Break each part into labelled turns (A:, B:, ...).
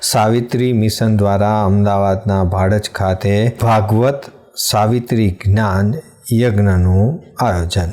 A: Savitri mission દ્વારા અમદાવાદના ભાડજ ખાતે ભાગવત સાવિત્રી જ્ઞાન યજ્ઞનું આયોજન.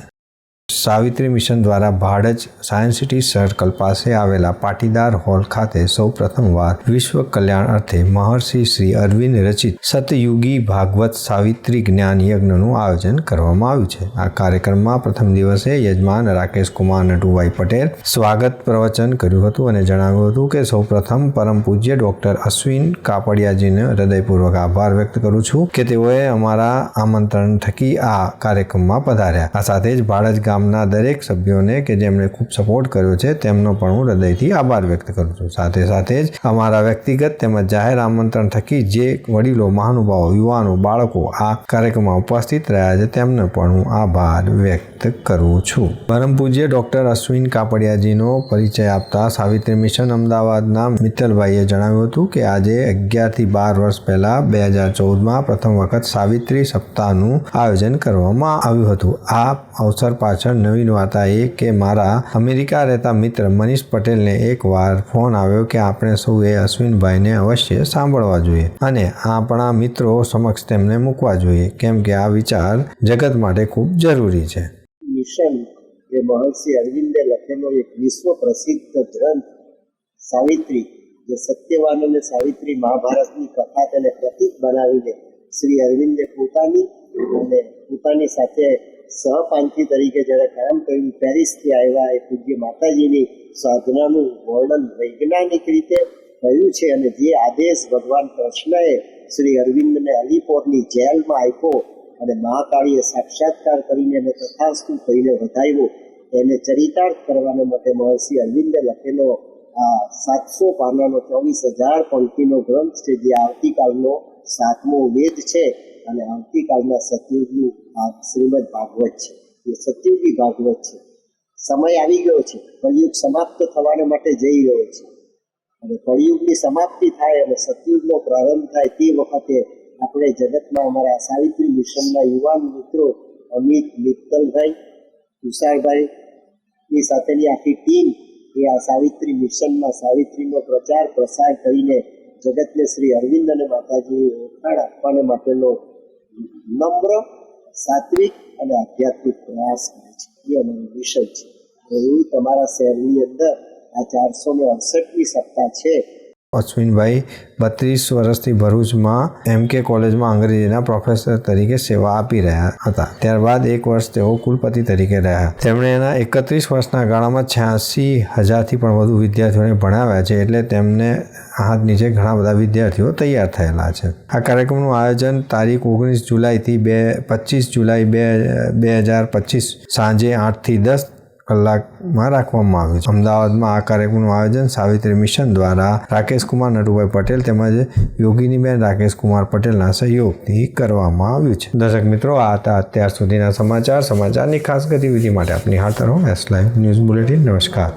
A: સાવિત્રી મિશન દ્વારા ભાડજ સાયન્સ સિટી સર્કલ પાસે આવેલા પાટીદાર હોલ ખાતે સૌ પ્રથમવાર વિશ્વ કલ્યાણ અર્થે મહર્ષિ શ્રી અરવિંદ રચિત સતયુગી ભાગવત સાવિત્રી જ્ઞાન યજ્ઞનું આયોજન કરવામાં આવ્યું છે. આ કાર્યક્રમમાં પ્રથમ દિવસે યજમાન રાકેશ કુમાર નટુભાઈ પટેલ સ્વાગત પ્રવચન કર્યું હતું અને જણાવ્યું હતું કે સૌ પ્રથમ પરમ પૂજ્ય ડોક્ટર અશ્વિન કાપડિયાજીને હૃદયપૂર્વક આભાર વ્યક્ત કરું છું કે તેઓએ અમારા આમંત્રણ થકી આ કાર્યક્રમમાં પધાર્યા. આ સાથે જ ભાડજ ગામના દરેક સભ્યોને કે જેમણે ખૂબ સપોર્ટ કર્યો છે, તેમનો પણ હું હૃદયથી આભાર વ્યક્ત કરું છું. સાથે સાથે જ અમારા વ્યક્તિગત તેમજ જાહેર આમંત્રણ થકી જે વડીલો, મહાનુભાવો, યુવાનો, બાળકો આ કાર્યક્રમમાં ઉપસ્થિત રહ્યા છે, તેમને પણ હું આભાર વ્યક્ત કરું છું. પરમ પૂજ્ય ડોક્ટર અશ્વિન કાપડિયાજીનો પરિચય આપતા સાવિત્રી મિશન અમદાવાદના મિત્તલભાઈએ જણાવ્યું હતું કે આજે અગિયારથી બાર વર્ષ પહેલાં બે હજાર ચૌદમાં પ્રથમ વખત સાવિત્રી સપ્તાહનું આયોજન કરવામાં આવ્યું હતું. આ અવસર પાછળ નવીન વાત એ કે મારા અમેરિકા રહેતા મિત્ર મનીષ પટેલને એકવાર ફોન આવ્યો કે આપણે સૌએ અશ્વિનભાઈને અવશ્ય સાંભળવા જોઈએ અને આપણા મિત્રો સમક્ષ તેમને મૂકવા જોઈએ. કેમ કે આ વિચાર જગત માટે ખૂબ જરૂરી છે.
B: મિશન એ મહર્ષિ અરવિંદે લખેલો એક વિશ્વ પ્રસિદ્ધ ગ્રંથ સાવિત્રી, જે સત્યવાન અને સાવિત્રી મહાભારતની કથા તેને પ્રતીક બનાવીને શ્રી અરવિંદે પોતાની અને પોતાની સાથે સહપાંથી તરીકે જ્યારે કામ કર્યું, પેરિસથી આવ્યા એ પૂજ્ય માતાજીની સાધનાનું વર્ણન વૈજ્ઞાનિક રીતે થયું છે અને જે આદેશ ભગવાન કૃષ્ણએ શ્રી અરવિંદને અલીપોરની જેલમાં આપ્યો અને મહાકાળીએ સાક્ષાત્કાર કરીને એને તથાસ્તુ કહીને વધાવ્યો એને ચરિતાર્થ કરવાને માટે મહર્ષિ અરવિંદે લખેલો આ સાતસો પાનાનો ચોવીસ હજાર પંક્તિનો ગ્રંથ છે, જે આવતીકાલનો સાતમો વેદ છે અને આવતીકાલના સતયુગનું આ શ્રીમદ ભાગવત છે. એ સતયુગી ભાગવત છે. સમય આવી ગયો છે. કળિયુગ સમાપ્ત થવાને માટે જઈ રહ્યો છે. અને કળિયુગની સમાપ્તિ થાય અને સતયુગનો પ્રારંભ થાય તે વખતે આપણે જગતમાં અમારા સાવિત્રી મિશનના યુવાન મિત્રો અમિત મિત્તલભાઈ, તુષારભાઈ ની સાથેની આખી ટીમ એ આ સાવિત્રી મિશનમાં સાવિત્રીનો પ્રચાર પ્રસાર કરીને જગતને શ્રી અરવિંદ અને માતાજીની ઓળખાણ આપવાને માટેનો નમ્ર, સાત્વિક અને આધ્યાત્મિક પ્રયાસ કરે છે. એ અમારો વિષય છે. એવું તમારા શહેરની અંદર આ ચારસો ને અડસઠમી સપ્તાહ છે.
A: અશ્વિનભાઈ બત્રીસ વર્ષથી ભરૂચમાં એમ કે કોલેજમાં અંગ્રેજીના પ્રોફેસર તરીકે સેવા આપી રહ્યા હતા. ત્યારબાદ એક વર્ષ તેઓ કુલપતિ તરીકે રહ્યા. તેમણે એના એકત્રીસ વર્ષના ગાળામાં છ્યાસી હજારથી પણ વધુ વિદ્યાર્થીઓને ભણાવ્યા છે એટલે તેમને હાથ નીચે ઘણા બધા વિદ્યાર્થીઓ તૈયાર થયેલા છે. આ કાર્યક્રમનું આયોજન તારીખ ઓગણીસ જુલાઈથી બે, પચીસ જુલાઈ બે બે હજાર પચીસ સાંજે આઠથી દસ કલાકમાં રાખવામાં આવ્યું છે. અમદાવાદમાં આ કાર્યક્રમનું આયોજન સાવિત્રી મિશન દ્વારા રાકેશકુમાર નટુભાઈ પટેલ તેમજ યોગીનીબેન રાકેશ કુમાર પટેલના સહયોગથી કરવામાં આવ્યું છે. દર્શક મિત્રો, આ હતા અત્યાર સુધીના સમાચાર. સમાચારની ખાસ ગતિવિધિ માટે આપની હાથ રહો એસ લાઈવ ન્યૂઝ બુલેટિન. નમસ્કાર.